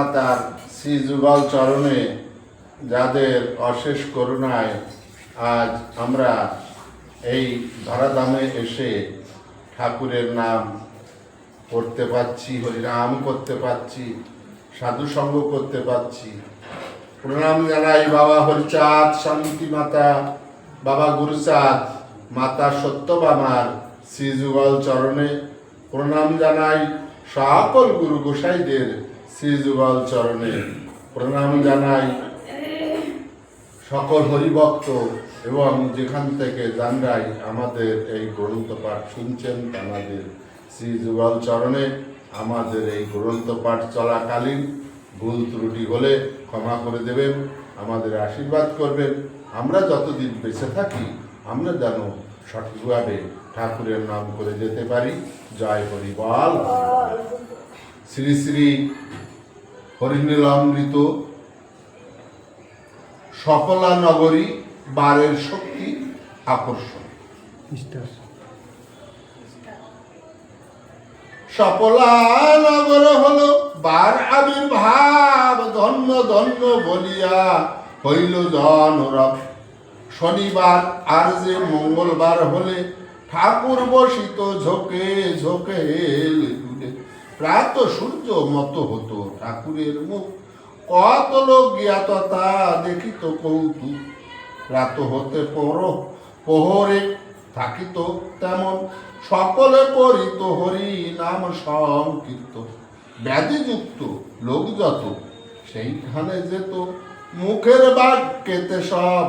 আমাদের পিতামাতার শ্রী যুগল চরণে যাদের অশেষ করুণায় আজ আমরা এই ধরাধামে এসে ঠাকুরের নাম করতে পারছি, হরিনাম করতে পারছি, সাধু সঙ্গ করতে পারছি। প্রণাম জানাই বাবা হরিচাঁদ শান্তি মাতা, বাবা গুরুচাঁদ মাতা সত্যবামার শ্রী যুগল চরণে। প্রণাম জানাই সকল গুরু গোসাইদের শ্রী যুগল চরণে প্রণাম জানাই। সকল হরিভক্ত এবং যেখান থেকে জানরাই আমাদের এই গ্রন্থ পাঠ শুনছেন আমাদের শ্রী যুগল চরণে আমাদের এই গ্রন্থ পাঠ চলাকালীন ভুল ত্রুটি হলে ক্ষমা করে দেবেন, আমাদের আশীর্বাদ করবেন। আমরা যতদিন বেঁচে থাকি, আমরা যেন সঠিকভাবে ঠাকুরের নাম করে যেতে পারি। জয় হরিবল শ্রী শ্রী হরিনীলামৃত সফলা নগরী বারের শক্তি আকর্ষণ। সফলা নগর হলো বার আবির্ভাব ধন্য ধন্য বলিয়া হইল জনরব শনিবার আর যে মঙ্গলবার হলে ঠাকুর বসিত ঝোঁকে ঝোঁকে প্রাত সূর্য মত হতো ঠাকুরের মুখ। কত লোক জ্ঞাত তা দেখিত কৌতুক। রাত হতে পর প্রহরে থাকিত তেমন। সকলে করিত হরি নাম সংকীর্ত ব্যাধিযুক্ত লোক যত, সেইখানে যেত। মুখের বাক্যেতে সব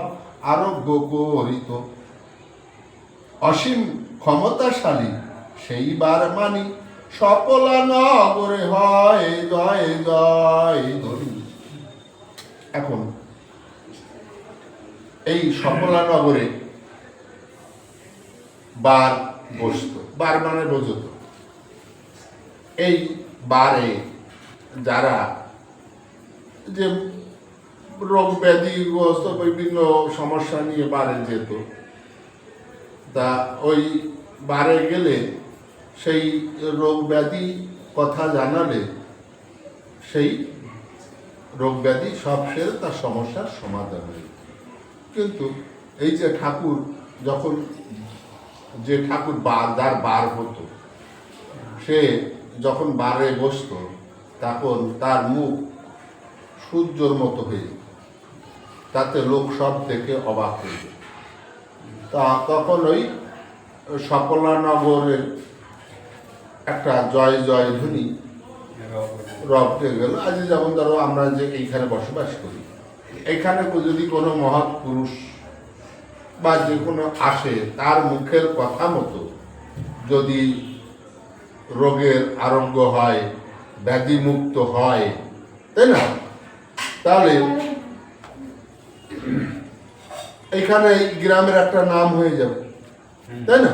আরোগ্য করিত। অসীম ক্ষমতাশালী সেইবার মানি সফলা নগরে হয়, জয় জয় এখন, এই সফলা নগরে বার বসত, বার মানে বোঝত এই বারে যারা যে রোগ ব্যাধিগ্রস্ত বিভিন্ন সমস্যা নিয়ে বারে যেত, তা ওই বারে গেলে সেই রোগ ব্যাধি কথা জানালে সেই রোগ ব্যাধি সব সেরে তার সমস্যার সমাধান হয়ে কিন্তু এই যে ঠাকুর যখন যে ঠাকুর বার যার বার হতো, সে যখন বারে বসতো, তখন তার মুখ সূর্যর মতো হয়ে তাতে লোক সব থেকে অবাক হয়ে তা তখন ওই সকলানগরের একটা জয় জয় ধ্বনি রবকে গেল আজ যেমন ধরো আমরা যে এইখানে বসবাস করি, এখানে যদি কোনো মহৎ পুরুষ বা যে কোনো আসে, তার মুখের কথা মতো যদি রোগের আরোগ্য হয়, ব্যাধিমুক্ত হয়, তাই না? তাহলে এখানে গ্রামের একটা নাম হয়ে যাবে, তাই না?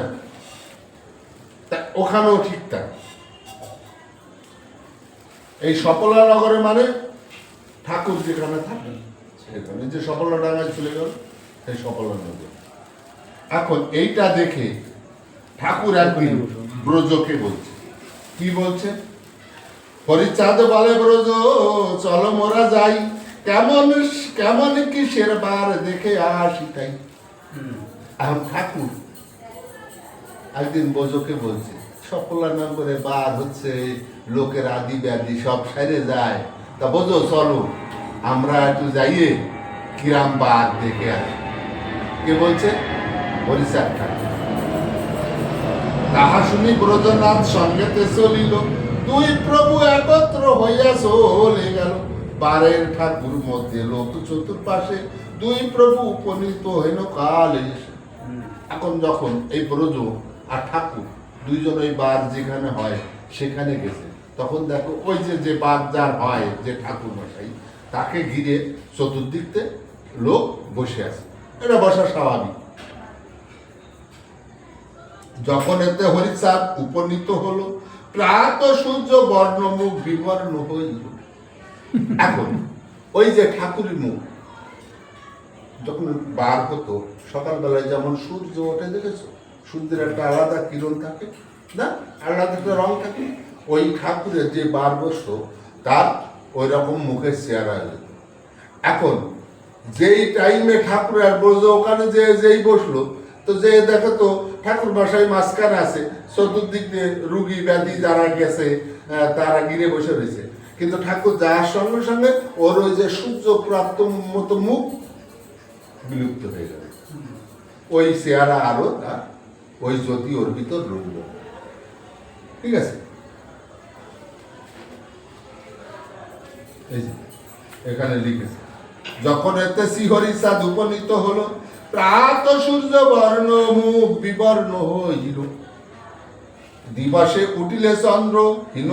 ওখানেও ঠিক তাই। এই সফলা নগরে মানে ঠাকুর যেখানে থাকে সেখানে যে সফলা ডাঙায় চলে গেল সেই সফলা নগর। এখন এইটা দেখে ঠাকুর একদিন ব্রজকে বলছে কি বলছে? হরিচাঁদ বলে ব্রজ চলো মোরা যাই কেমন কেমন কিসের বার দেখে আসি তাই। এখন ঠাকুর একদিন বোঝোকে বলছে সফলা নাম করে বার হচ্ছে, লোকের আদি ব্যাধি, সব সেরে যায়। তা বোঝো, চলো, আমরা একটু যাইয়ে কিরাম বার দেখে আসি। কে বলছে? হরিচাঁদ তাহা শুনি ব্রজনাথ সঙ্গেতে চলিল। দুই প্রভু একত্র হইয়া চলে গেল। বারের ঠাকুর মধ্যে লোক চতুর্পাশে। দুই প্রভু উপনীত হইল কাল এখন যখন এই ব্রজ আর ঠাকুর দুইজন ওই বার যেখানে হয়, সেখানে গেছে। তখন দেখো ওই যে যে বার যার হয়, যে ঠাকুর মশাই তাকে ঘিরে চতুর্দিকতে লোক বসে আছে। এটা বসা স্বাভাবিক। যখন এতে হরিচাঁদ উপনীত হলো, প্রাত সূর্য বর্ণমুখ বিবর্ণ হইল। এখন, ওই যে ঠাকুরের মুখ, যখন বার হতো, সকালবেলায় যেমন সূর্য ওঠে, দেখেছ? সূর্যের একটা আলাদা কিরণ থাকে, না? আলাদা একটা রং থাকে। ওই ঠাকুরের যে বার বসতো তার ওই রকম মুখের চেহারা হয়ে এখন, যেই টাইমে ঠাকুর আর ব্রজ ওখানে যে যেই বসল, তো যে দেখো তো, ঠাকুর বাসায় মাঝখানে আছে, চতুর্দিক রুগী ব্যাধি যারা গেছে তারা গিরে বসে রয়েছে। কিন্তু ঠাকুর যাওয়ার সঙ্গে সঙ্গে ওর ওই যে সূর্য প্রাপ্ত মতো মুখ বিলুপ্ত হয়ে গেল। ওই চেহারা আরও তার ওই জ্যোতি ওর ভিতর রইল। ঠিক আছে? এখানে লিখেছে, যখন এতে শিহরি চাঁদ উপনীত হলো, প্রাত সূর্য বর্ণ মুখ বিবর্ণ হইল। দিবসে উঠিলে চন্দ্র, হীন,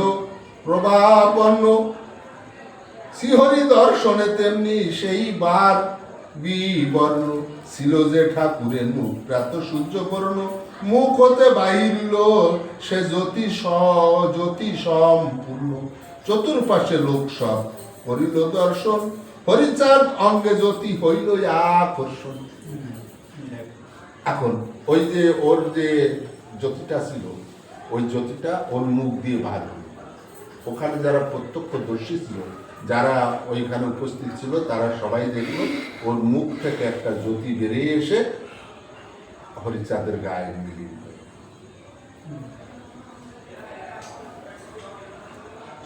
প্রভাবন্ন। শিহরি দর্শনে তেমনি সেই বার বিবর্ণ। ছিল যে ঠাকুরের মুখ প্রাত সূর্য বর্ণ মুখ হতে বাহিরল, সে জ্যোতি জ্যোতি সম্পূর্ণ। চতুর্পাশে লোক সব করিল দর্শন, হরিচাঁদ অঙ্গে জ্যোতি হইল আকর্ষণ। এখন, ওই যে ওর যে জ্যোতিটা ছিল, ওই জ্যোতিটা ওর মুখ দিয়ে হলো। ওখানে যারা প্রত্যক্ষদর্শী ছিল যারা ওইখানে উপস্থিত ছিল, তারা সবাই দেখল, ওর মুখ থেকে একটা জ্যোতি বেরিয়ে এসে হরিচাঁদের গায়ে মিলিয়ে।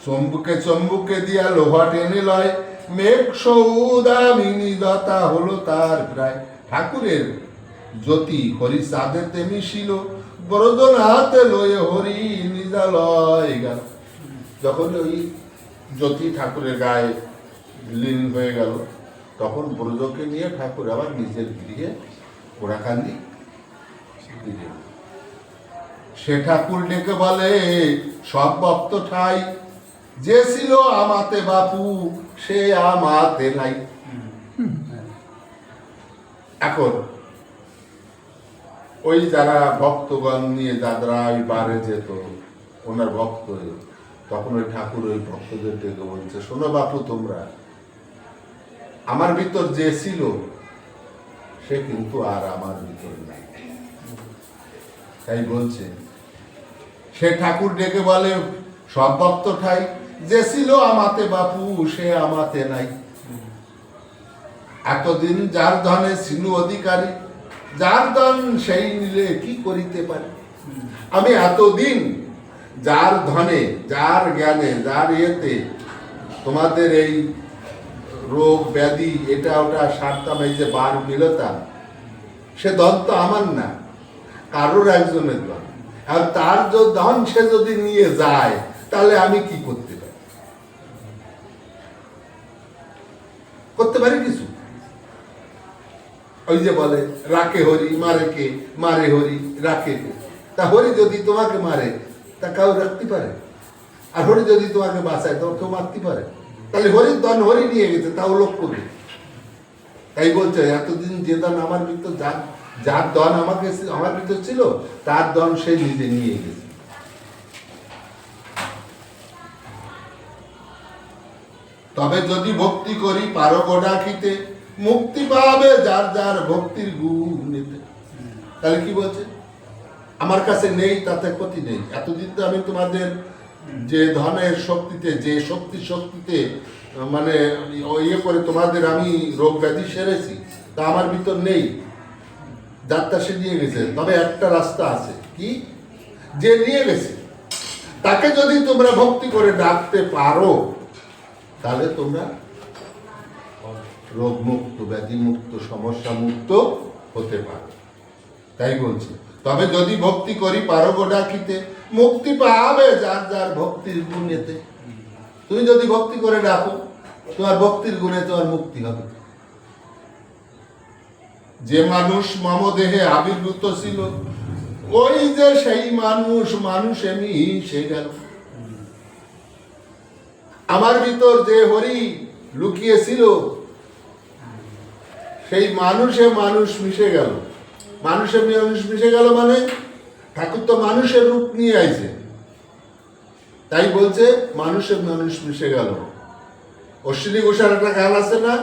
চম্বুকে চম্বুকে দিয়া লোহা টেনে লয়, মেঘ সৌদামিনী দতা হলো তার প্রায় ঠাকুরের জ্যোতি হরি চাঁদেতে মিশিল বরদন হাতে লয়ে হরি নিজালয় গেল যখন ওই জ্যোতি ঠাকুরের গায়ে লীন হয়ে গেল, তখন ব্রজকে নিয়ে ঠাকুর আবার নিজের গৃহে ফিরে সে ঠাকুর ডেকে বলে, সব ভক্ত ঠাই, যে ছিল আমাতে বাপু, সে আমাতে নাই। এখন, ওই যারা ভক্তগণ নিয়ে যারা বারে যেত, ওনার ভক্ত তখন ওই ঠাকুর ওই ভক্তদের ডেকে বলছে, শোনো বাপু তোমরা, আমার ভিতর যে ছিল, সে কিন্তু আর আমার ভিতর নাই। তাই বলছে, সে ঠাকুর ডেকে বলে, সব ভক্ত ঠাই, যে ছিল আমাতে বাপু, সে আমাতে নাই। এতদিন যার ধনে ছিল অধিকারী, যার ধন সেই নিলে কি করিতে পারে? আমি এতদিন যার ধনে, যার জ্ঞানে, যার ইয়েতে তোমাদের এই রোগ, ব্যাধি, এটা, ওটা, সারতাম, এই যে বার মিলতাম সে ধন তো আমার না, কারোর একজনের ধন। আর তার যে, ধন সে যদি নিয়ে যায়, তাহলে আমি কি করতে পারি? করতে পারি কিছু? ওই যে বলে, রাখে হরি, মারে কে? মারে হরি, রাখে কে? তা হরি যদি তোমাকে মারে তা কাউ রাখতে পারে। আর হরি যদি তোমাকে বাঁচায় তো কেউ মারতে পারে। তাহলে হরির দন হরি নিয়ে গেছে, তাও লোক করবে তাই বলছে, এতদিন যে দন আমার ভিতর যার যার দন আমাকে আমার ভিতর ছিল, তার দন সে নিজে নিয়ে গেছে। তবে যদি ভক্তি করি পারো গোডাখিতে মুক্তি পাবে যার যার ভক্তির গুণ নিতে। তাহলে কি বলছে? আমার কাছে নেই, তাতে ক্ষতি নেই। এতদিন তো আমি তোমাদের যে ধনের শক্তিতে, যে শক্তি শক্তিতে মানে ইয়ে করে তোমাদের আমি রোগ ব্যাধি সেরেছি, তা আমার ভিতর নেই। যাত্রা সে নিয়ে গেছে, তবে একটা রাস্তা আছে। কি? যে নিয়ে গেছে। তাকে যদি তোমরা ভক্তি করে ডাকতে পারো, তাহলে তোমরা রোগ মুক্ত ব্যাধি মুক্ত সমস্যা মুক্ত হতে পারো। তাই বলছি। তবে যদি ভক্তি করি পারো গো ডাকিতে, মুক্তি পাবে যার যার ভক্তির গুণেতে। তুমি যদি ভক্তি করে ডাকো, তোমার ভক্তির গুণে তোমার মুক্তি হবে। যে মানুষ মম দেহে আবির্ভূত ছিল, ওই যে সেই মানুষ মানুষ এমনি সে গেল। আমার ভিতর যে হরি লুকিয়েছিল, সেই মানুষে মানুষ মিশে গেল। মানুষে মানুষ মিশে গেল মানে? ঠাকুর তো মানুষের রূপ নিয়ে আইছে। তাই বলছে মানুষে মানুষ মিশে গেল। অশ্বিনী ঘোষার একটা গান আছে না?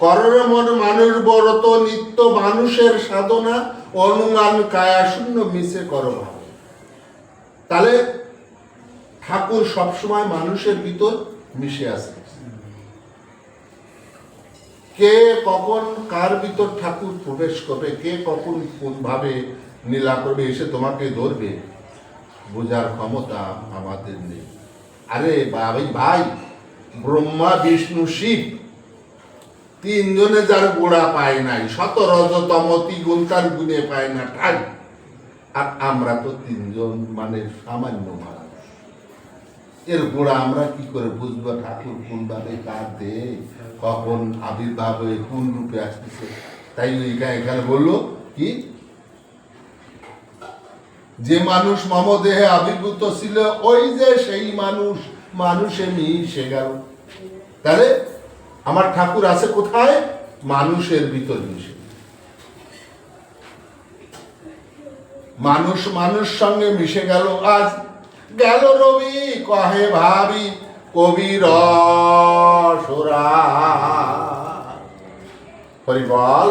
কররে মন মানুষ বরত, নিত্য মানুষের সাধনা, অনুমান, কায়া শূন্য মিশে করো তাহলে ঠাকুর সবসময় মানুষের ভিতর মিশে আছে। কে কখন কার ভিতর ঠাকুর প্রবেশ করবে, কে কখন কোন ভাবে নীলা করবে, এসে তোমাকে ধরবে। বোঝার ক্ষমতা আমাদের নেই। আরে ভাই ভাই, ব্রহ্মা, বিষ্ণু, শিব, তিনজনে যার গোড়া পায় নাই শত রজতম গুণ তার গুণে পায় না ঠাই আর আমরা তো তিনজন মানে সামান্য মানুষ এর গোড়া আমরা কি করে বুঝব? ঠাকুর কোন ভাবে কার দে কখন আবির্ভাব হয়ে কোন রূপে আসতেছে? তাই এখানে বলল কি? যে মানুষ মম দেহে আবির্ভূত ছিল, ওই যে সেই মানুষ, মানুষে মিশে গেল। তাহলে আমার ঠাকুর আছে কোথায়? মানুষের ভিতর মিশে। মানুষ মানুষ সঙ্গে মিশে গেল, আজ গেল রবি কহে ভাবি কবির হরিবল